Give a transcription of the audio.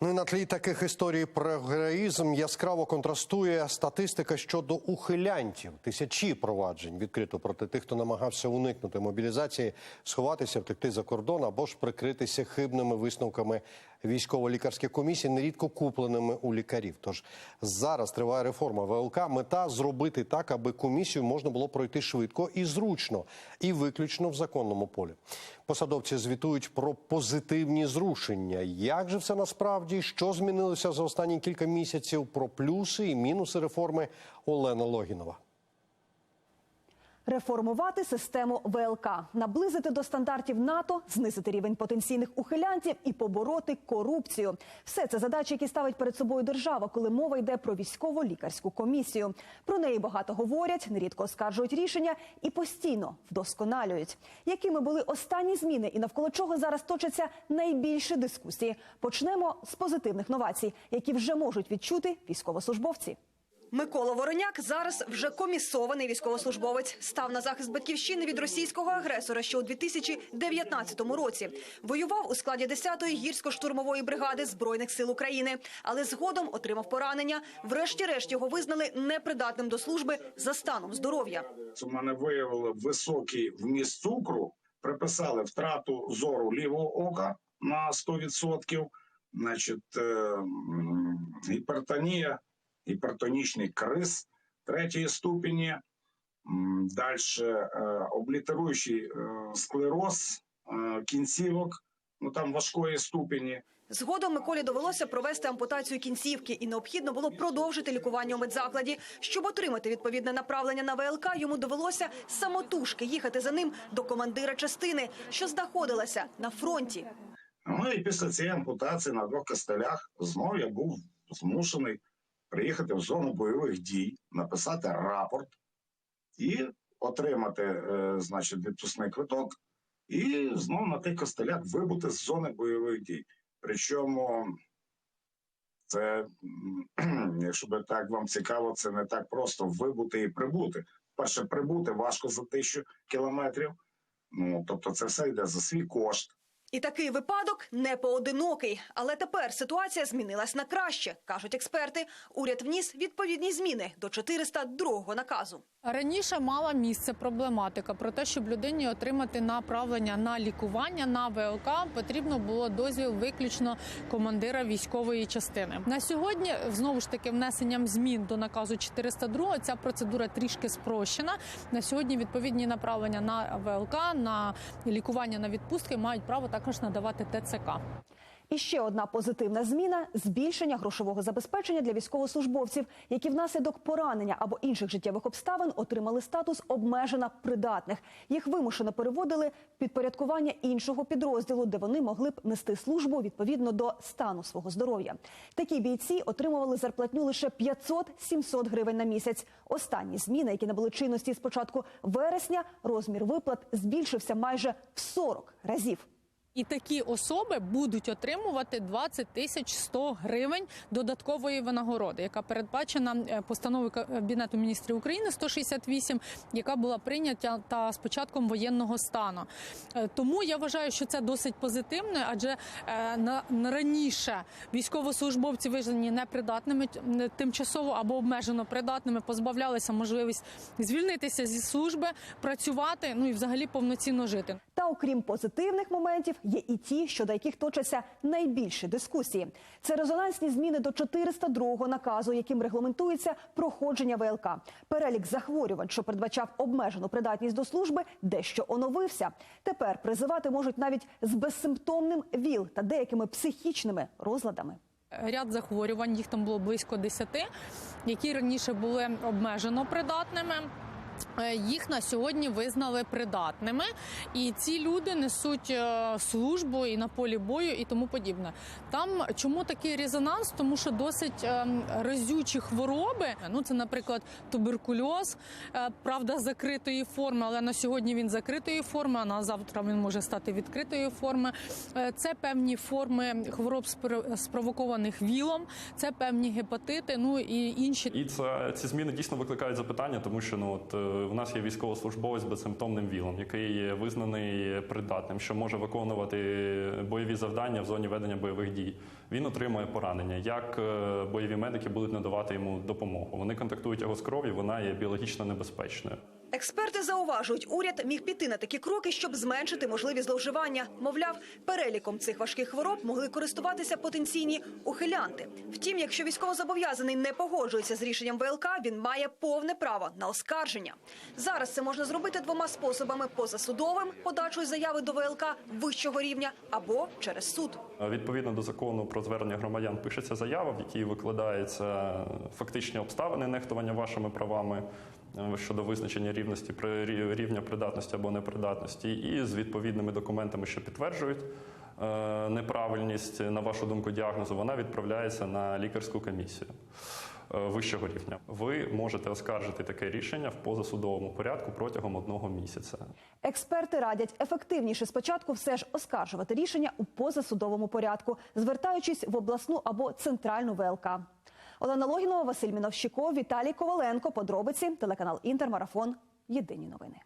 Ну і на тлі таких історій про героїзм яскраво контрастує статистика щодо ухилянтів. Тисячі проваджень відкрито проти тих, хто намагався уникнути мобілізації, сховатися, втекти за кордон або ж прикритися хибними висновками військово-лікарських комісій, нерідко купленими у лікарів. Тож зараз триває реформа ВЛК. Мета зробити так, аби комісію можна було пройти швидко і зручно, і виключно в законному полі. Посадовці звітують про позитивні зрушення. Як же все насправді? Що змінилося за останні кілька місяців? Про плюси і мінуси реформи Олена Логінова. Реформувати систему ВЛК, наблизити до стандартів НАТО, знизити рівень потенційних ухилянтів і побороти корупцію. Все це задачі, які ставить перед собою держава, коли мова йде про військово-лікарську комісію. Про неї багато говорять, нерідко оскаржують рішення і постійно вдосконалюють. Якими були останні зміни і навколо чого зараз точаться найбільше дискусії? Почнемо з позитивних новацій, які вже можуть відчути військовослужбовці. Микола Вороняк зараз вже комісований військовослужбовець. Став на захист батьківщини від російського агресора ще у 2019 році. Воював у складі 10-ї гірсько-штурмової бригади збройних сил України, але згодом отримав поранення. Врешті-решт його визнали непридатним до служби за станом здоров'я. у мене виявили високий вміст цукру, приписали втрату зору лівого ока на 100%, значить, е, гіпертонія, гіпертонічний криз третьої ступені, далі облітеруючий е, склероз е, кінцівок, ну там важкої ступені. Згодом Миколі довелося провести ампутацію кінцівки, і необхідно було продовжити лікування у медзакладі. Щоб отримати відповідне направлення на ВЛК, йому довелося самотужки їхати за ним до командира частини, що знаходилася на фронті. Ну і після цієї ампутації на двох костелях знов я був змушений приїхати в зону бойових дій, написати рапорт і отримати, е, значить, відпускний квиток, і знов на тих костелях вибути з зони бойових дій. Причому це, якщо би так вам цікаво, це не так просто вибути і прибути. Перше, прибути важко за тисячу кілометрів. Ну тобто, це все йде за свій кошт. І такий випадок не поодинокий. Але тепер ситуація змінилась на краще, кажуть експерти. Уряд вніс відповідні зміни до 402 наказу. Раніше мала місце проблематика про те, щоб людині отримати направлення на лікування на ВЛК, потрібно було дозвіл виключно командира військової частини. На сьогодні знову ж таки внесенням змін до наказу 402 ця процедура трішки спрощена. На сьогодні відповідні направлення на ВЛК на лікування на відпустки мають право також надавати ТЦК. І ще одна позитивна зміна збільшення грошового забезпечення для військовослужбовців, які внаслідок поранення або інших життєвих обставин отримали статус обмежено придатних. Їх вимушено переводили підпорядкування іншого підрозділу, де вони могли б нести службу відповідно до стану свого здоров'я. Такі бійці отримували зарплатню лише 500-700 гривень на місяць. Останні зміни, які набули чинності з початку вересня, розмір виплат збільшився майже в 40 разів. І такі особи будуть отримувати 20 тисяч 100 гривень додаткової винагороди, яка передбачена е, постановою Кабінету міністрів України 168, яка була прийнята та з початком воєнного стану. Е, Тому я вважаю, що це досить позитивно, адже е, на, раніше військовослужбовці визнані непридатними тимчасово або обмежено придатними, позбавлялися можливість звільнитися зі служби, працювати, ну і взагалі повноцінно жити. Та окрім позитивних моментів, є і ті, щодо яких точаться найбільші дискусії. Це резонансні зміни до 402 наказу, яким регламентується проходження ВЛК. Перелік захворювань, що передбачав обмежену придатність до служби, дещо оновився. Тепер призивати можуть навіть з безсимптомним ВІЛ та деякими психічними розладами. ряд захворювань, їх там було близько 10, які раніше були обмежено придатними. Е, Їх на сьогодні визнали придатними, і ці люди несуть е, службу і на полі бою, і тому подібне. Там чому такий резонанс? Тому що досить е, разючі хвороби. Ну це, наприклад, туберкульоз, правда, закритої форми, але на сьогодні він закритої форми, а на завтра він може стати відкритої форми. Це певні форми хвороб спро- спровокованих вілом, це певні гепатити, ну і інші І це ці зміни дійсно викликають запитання, тому що ну от в нас є військовослужбовець з безсимптомним вілом, який визнаний придатним, що може виконувати бойові завдання в зоні ведення бойових дій. Він отримує поранення. Як е, бойові медики будуть надавати йому допомогу? Вони контактують його з кров'ю, вона є біологічно небезпечною. Експерти зауважують, уряд міг піти на такі кроки, щоб зменшити можливі зловживання. Мовляв, переліком цих важких хвороб могли користуватися потенційні ухилянти. Втім, якщо військовозобов'язаний не погоджується з рішенням ВЛК, він має повне право на оскарження. Зараз це можна зробити двома способами: позасудовим подачою заяви до ВЛК вищого рівня або через суд. Відповідно до закону про звернення громадян пишеться заява, в якій викладаються фактичні обставини нехтування вашими правами щодо визначення рівності рівня придатності або непридатності, і з відповідними документами, що підтверджують е, неправильність, на вашу думку, діагнозу, вона відправляється на лікарську комісію. е, Вищого рівня ви можете оскаржити таке рішення в позасудовому порядку протягом одного місяця. Експерти радять ефективніше спочатку все ж оскаржувати рішення у позасудовому порядку, звертаючись в обласну або центральну ВЛК. Олена Логінова, Василь Міновщиков, Віталій Коваленко. Подробиці телеканал Інтермарафон. Єдині новини.